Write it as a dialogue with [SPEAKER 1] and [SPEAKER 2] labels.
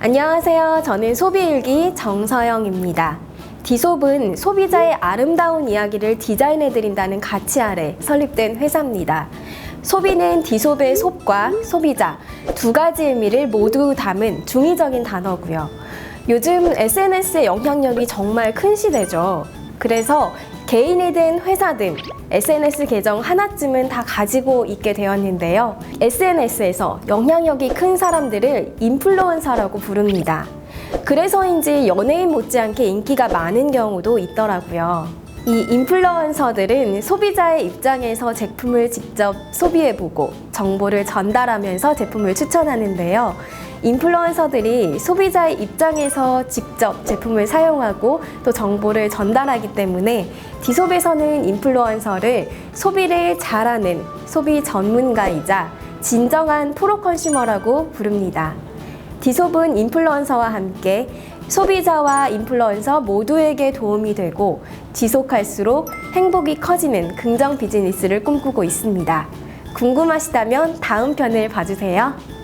[SPEAKER 1] 안녕하세요. 저는 소비일기 정서영입니다. 디솝은 소비자의 아름다운 이야기를 디자인해드린다는 가치 아래 설립된 회사입니다. 소비는 디솝의 솝과 소비자 두 가지 의미를 모두 담은 중의적인 단어고요. 요즘 SNS의 영향력이 정말 큰 시대죠. 그래서 개인이든 회사든 SNS 계정 하나쯤은 다 가지고 있게 되었는데요. SNS에서 영향력이 큰 사람들을 인플루언서라고 부릅니다. 그래서인지 연예인 못지않게 인기가 많은 경우도 있더라고요. 이 인플루언서들은 소비자의 입장에서 제품을 직접 소비해보고 정보를 전달하면서 제품을 추천하는데요. 인플루언서들이 소비자의 입장에서 직접 제품을 사용하고 또 정보를 전달하기 때문에 디솝에서는 인플루언서를 소비를 잘하는 소비 전문가이자 진정한 프로 컨슈머라고 부릅니다. 디솝은 인플루언서와 함께 소비자와 인플루언서 모두에게 도움이 되고 지속할수록 행복이 커지는 긍정 비즈니스를 꿈꾸고 있습니다. 궁금하시다면 다음 편을 봐주세요.